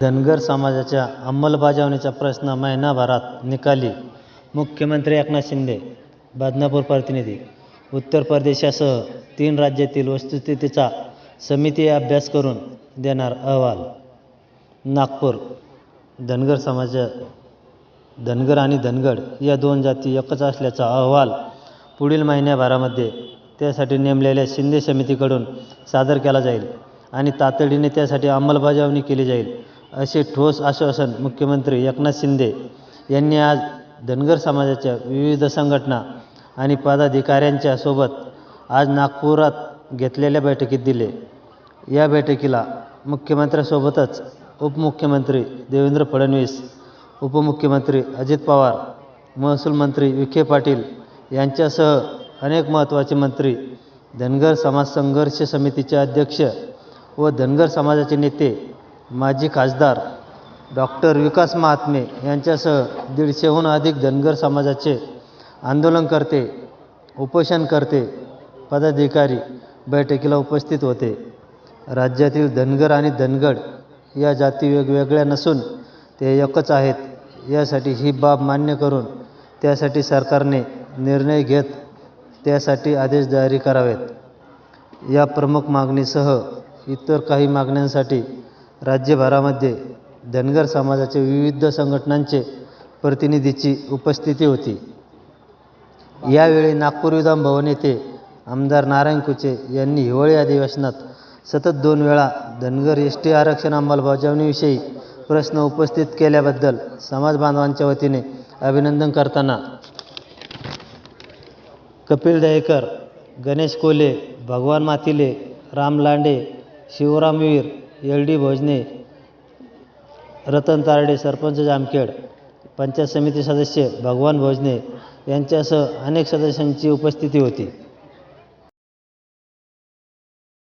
धनगर समाजाच्या अंमलबजावणीचा प्रश्न महिनाभरात निकाली. मुख्यमंत्री एकनाथ शिंदे बदनापूर प्रतिनिधी उत्तर प्रदेशासह तीन राज्यातील वस्तुस्थितीचा समिती अभ्यास करून देणार अहवाल. नागपूर धनगर समाज धनगर आणि धनगड या दोन जाती एकच असल्याचा अहवाल पुढील महिन्याभरामध्ये त्यासाठी नेमलेल्या शिंदे समितीकडून सादर केला जाईल आणि तातडीने त्यासाठी अंमलबजावणी केली जाईल असे ठोस आश्वासन मुख्यमंत्री एकनाथ शिंदे यांनी आज धनगर समाजाच्या विविध संघटना आणि पदाधिकाऱ्यांच्या सोबत आज नागपुरात घेतलेल्या बैठकीत दिले. या बैठकीला मुख्यमंत्र्यांसोबतच उपमुख्यमंत्री देवेंद्र फडणवीस उपमुख्यमंत्री अजित पवार महसूल मंत्री विखे पाटील यांच्यासह अनेक महत्त्वाचे मंत्री धनगर समाज संघर्ष समितीचे अध्यक्ष व धनगर समाजाचे नेते माजी खासदार डॉक्टर विकास महात्मे यांच्यासह दीडशेहून अधिक धनगर समाजाचे आंदोलनकर्ते उपोषणकर्ते पदाधिकारी बैठकीला उपस्थित होते. राज्यातील धनगर आणि धनगड या जाती वेगवेगळ्या नसून ते एकच आहेत. यासाठी ही बाब मान्य करून त्यासाठी सरकारने निर्णय घेत त्यासाठी आदेश जारी करावेत. या प्रमुख मागणीसह इतर काही मागण्यांसाठी राज्यभरामध्ये धनगर समाजाच्या विविध संघटनांचे प्रतिनिधीची उपस्थिती होती. यावेळी नागपूर विधान भवन येथे आमदार नारायण कुचे यांनी हिवाळी अधिवेशनात सतत दोन वेळा धनगर एस टी आरक्षण अंमलबजावणीविषयी प्रश्न उपस्थित केल्याबद्दल समाज बांधवांच्या वतीने अभिनंदन करताना कपिल दहेकर गणेश कोले भगवान मातिले राम लांडे शिवराम वीर एल डी भोजने रतन तारडे सरपंच जामखेड पंचायत समिती सदस्य भगवान भोजने यांच्यासह अनेक सदस्यांची उपस्थिती होती.